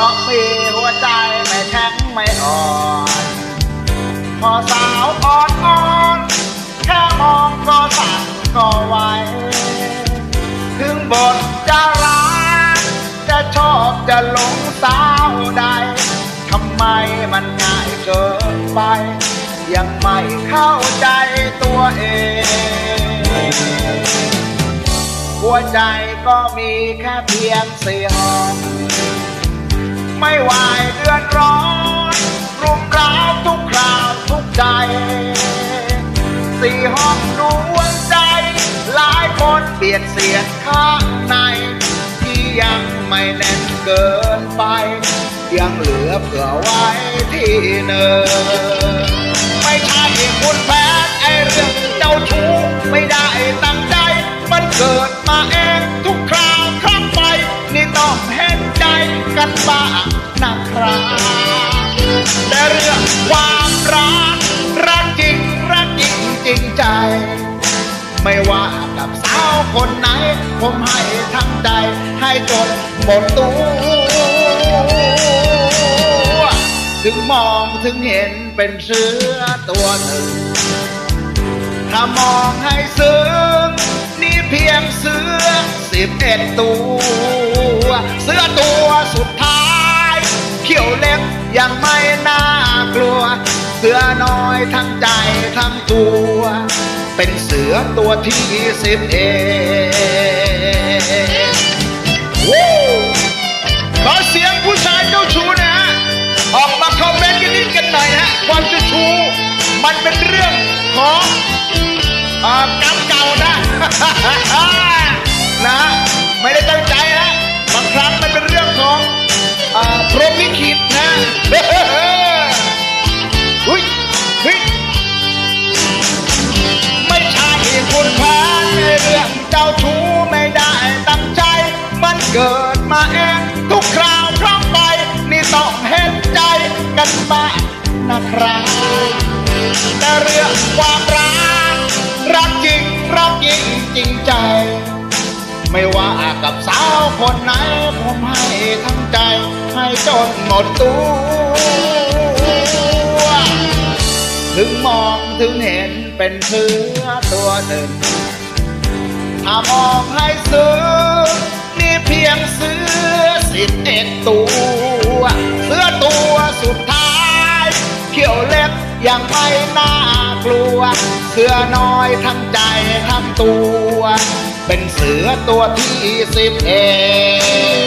ราะปีหัวใจไม่แข็งไม่อ่อน พอสาวอ่อนอ่อนแค่มองก็สั่นก็ไหวถึงบทจะรักจะชอบจะหลงสาวใดทำไมมันง่ายเกินไป ยังไม่เข้าใจตัวเองหัวใจก็มีแค่เพียงสี่ห้อง ไม่ไหวเดือดร้อนรุมร้าวทุกคราวทุกใจ สี่ห้องดวงใจ หลายคนเบียดเสียดข้างใน ที่ยังไม่แน่นเกินไป ยังเหลือเผื่อไว้ที่เนินไม่ใช่ คนไหน ผมให้ทั้งใจให้จนหมดตัวถึงมองถึงเห็นเป็นเสือตัวหนึ่ง ถ้ามองให้ซึ้งนี่เพียงเสือสิบเอ็ดตัว เสือตัวสุดท้าย เขียวเล็บยังไม่น่ากลัว เสือน้อยทั้งใจ ตัวที่สิบเอวู้ขอเสียงผู้ชายเจ้าชู้นะฮะ ออกมาคอมเมนต์กันนิดกันหน่อยนะฮะ ความเจ้าชู้มันเป็นเรื่องของอกรรมเก่านะ เกิดมาเองทุกคราวครั้งไป นี่ต้องเห็นใจกันบ้างนะครับแต่เรื่องความรัก รักจริงรักยิ่งจริงใจ ไม่ว่ากับสาวคนไหน ผมให้ทั้งใจ ให้จนหมดตัว ถึงมองถึงเห็นเป็นเสือตัวหนึ่งถ้ามองให้ซื้อนี่เพี ยงเสือสิบเอ็ดตัว เสือตัวสุดท้าย เขียวเล็บยังไม่น่ากลัว เสือน้อยทั้งใจทั้งตัว เป็นเสือตัวที่สิบเอ็ด